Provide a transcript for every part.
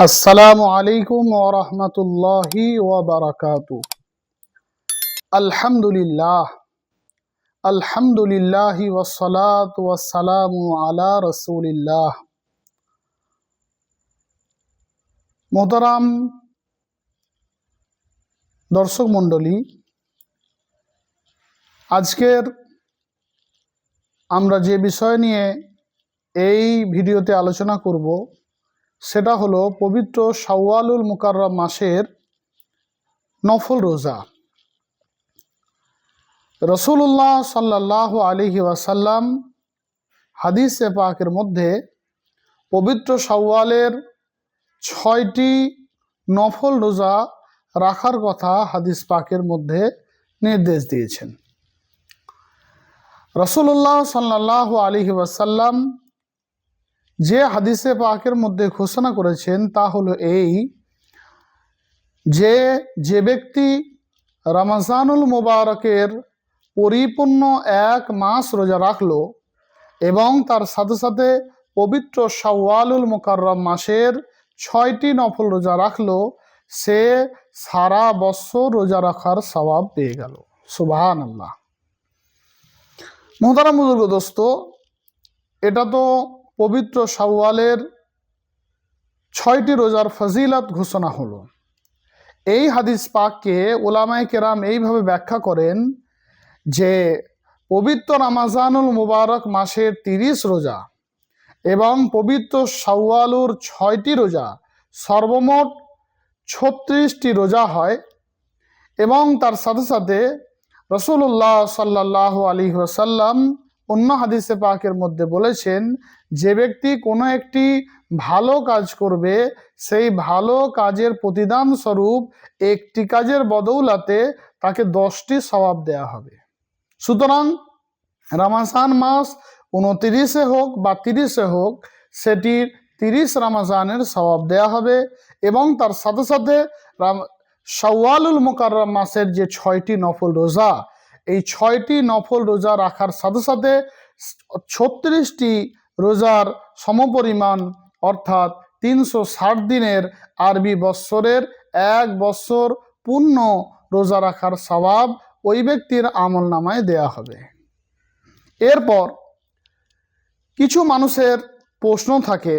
আসসালামু আলাইকুম ওরহমতুল্লাহি ওবরাকাত আলহামদুলিল্লাহ। আলহামদুলিল্লাহ ওসলাত ওয়াসালামু আলা রসুলিল্লাহ। মোহতারাম দর্শক মণ্ডলী, আজকের আমরা যে বিষয় নিয়ে এই ভিডিওতে আলোচনা করব সেটা হলো পবিত্র শাওয়ালুল মুকাররম মাসের নফল রোজা। রসুল্লাহ সাল্লাহ আলিহি ওয়াসাল্লাম হাদিসে পাকের মধ্যে পবিত্র শাওয়ালের ছয়টি নফল রোজা রাখার কথা হাদিস পাকের মধ্যে নির্দেশ দিয়েছেন। রসুল্লাহ সাল্লাহ আলিহি ওয়াসাল্লাম যে হাদিসে পাকের মধ্যে ঘোষণা করেছেন তা হলো এই যে যে ব্যক্তি রমজানুল মুবারকের পরিপূর্ণ এক মাস রোজা রাখল এবং তার সাথে সাথে পবিত্র শাওয়ালুল মুকাররম মাসের ছয়টি নফল রোজা রাখল, সে সারা বৎসর রোজা রাখার স্বভাব পেয়ে গেল। সুবাহান আল্লাহ মোহতারা মুজুর্গ দোস্ত, এটা তো পবিত্র শাওয়ালের ছয়টি রোজার ফজিলত ঘোষণা হলো। এই হাদিস পাককে ওলামায় কেরাম এইভাবে ব্যাখ্যা করেন যে, পবিত্র রামাজানুল মুবারক মাসের তিরিশ রোজা এবং পবিত্র শাওয়ালুর ছয়টি রোজা সর্বমোট ছত্রিশটি রোজা হয় এবং তার সাথে সাথে রসুল্লাহ সাল্লাহ আলী ওসাল্লাম অন্য হাদিসে পাকের মধ্যে বলেছেন যে ব্যক্তি কোনো একটি ভালো কাজ করবে, সেই ভালো কাজের প্রতিদান স্বরূপ একটি কাজের বদৌলাতে তাকে দশটি স্বভাব দেয়া হবে। সুতরাং রামাজান মাস উনতিরিশে হোক বা তিরিশে হোক, সেটির তিরিশ রামাজানের স্বভাব দেয়া হবে এবং তার সাথে সাথে রাম, শাওয়ালুল মোকাররম মাসের যে ছয়টি নফল রোজা, এই ছয়টি নফল রোজা রাখার সাথে সাথে ছত্রিশটি রোজার সমপরিমাণ অর্থাৎ তিনশো ষাট দিনের আরবি বৎসরের এক বৎসর পূর্ণ রোজা রাখার স্বভাব ওই ব্যক্তির আমল নামায় দেয়া হবে। এরপর কিছু মানুষের প্রশ্ন থাকে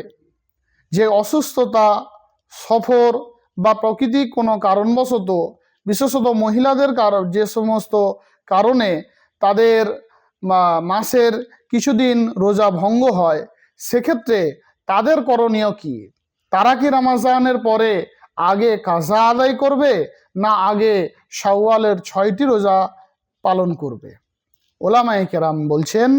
যে অসুস্থতা, সফর বা প্রকৃতিক কোনো কারণবশত, বিশেষত মহিলাদের কারণ যে সমস্ত কারণে তাদের মাসের কিছুদিন রোজা ভঙ্গ হয়, সেক্ষেত্রে তাদের করণীয় কি? তারা কি রামাজানের পরে আগে কাজা আদায় করবে না আগে শাওয়ালের ছয়টি রোজা পালন করবে? ওলামাই কেরাম বলছেন,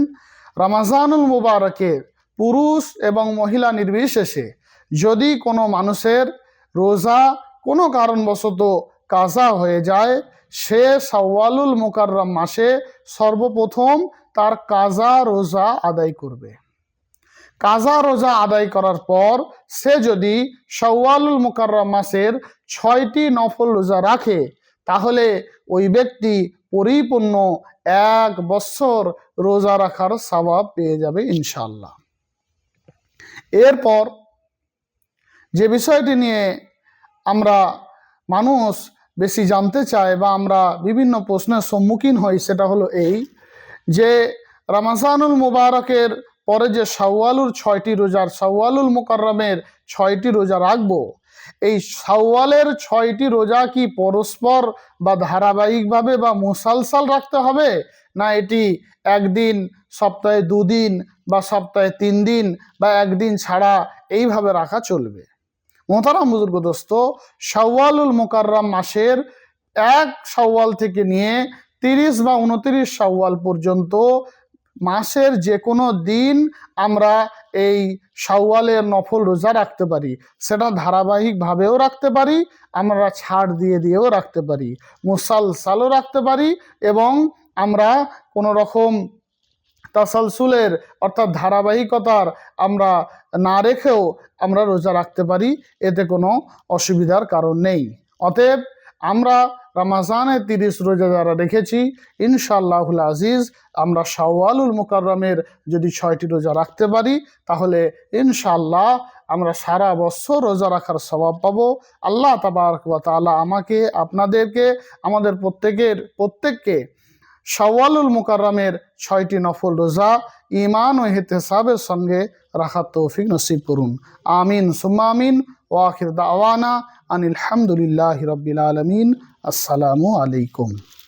রামাজানুল মুবারকের পুরুষ এবং মহিলা নির্বিশেষে যদি কোনো মানুষের রোজা কোনো কারণবশত কাজা হয়ে যায় সে সাওয়ালুল মোকাররম মাসে সর্বপ্রথম তার কাজা রোজা আদায় করবে। কাজা রোজা আদায় করার পর সে যদি সওয়ালুল মোকাররম মাসের ছয়টি নফল রোজা রাখে, তাহলে ওই ব্যক্তি পরিপূর্ণ এক বৎসর রোজা রাখার স্বভাব পেয়ে যাবে ইনশাল্লাহ এরপর যে বিষয়টি নিয়ে আমরা মানুষ বেশি জানতে চায় বা আমরা বিভিন্ন প্রশ্নের সম্মুখীন হই, সেটা হলো এই যে রামাজানুল মুবারকের পরে যে সাওয়ালুর ছয়টি রোজার সাওয়ালুল মুকাররমের ছয়টি রোজা রাখব, এই সাওয়ালের ছয়টি রোজা কি পরস্পর বা ধারাবাহিকভাবে বা মুসালসাল রাখতে হবে? না এটি একদিন, সপ্তাহে দুদিন বা সপ্তাহে তিন দিন বা একদিন ছাড়া এইভাবে রাখা চলবে? মোহতারাম বুজুর্গ দোস্ত, শাওয়ালুল মোকাররাম মাসের এক শাওয়াল থেকে নিয়ে তিরিশ বা উনতিরিশ শাওয়াল পর্যন্ত মাসের যে কোনো দিন আমরা এই শাওয়ালের নফল রোজা রাখতে পারি। সেটা ধারাবাহিকভাবেও রাখতে পারি, আমরা ছাড় দিয়ে দিয়েও রাখতে পারি। মুসালসালও রাখতে পারি এবং আমরা কোনো রকম তাসালসুলের অর্থাৎ ধারাবাহিকতার আমরা না রেখেও আমরা রোজা রাখতে পারি, এতে কোনো অসুবিধার কারণ নেই। অতএব আমরা রমাজানে তিরিশ রোজা যারা রেখেছি, ইনশাআল্লাহুল আজিজ, আমরা শাওয়ালুল মুকাররমের যদি ছয়টি রোজা রাখতে পারি, তাহলে ইনশাআল্লাহ আমরা সারা বছর রোজা রাখার স্বভাব পাবো। আল্লাহ তাবারক তাআলা আমাকে, আপনাদেরকে, আমাদের প্রত্যেকের, প্রত্যেককে শাওয়ালুল মুকাররামের ছয়টি নফল রোজা ইমান ও হেতেসাবের সঙ্গে রাখার তৌফিক নসিব করুন। আমিন। সুম্মা আমিন। ওয়াখির দাওয়ানা আনিল হামদুলিল্লাহি আলমিন আলামিন। আসসালামু আলাইকুম।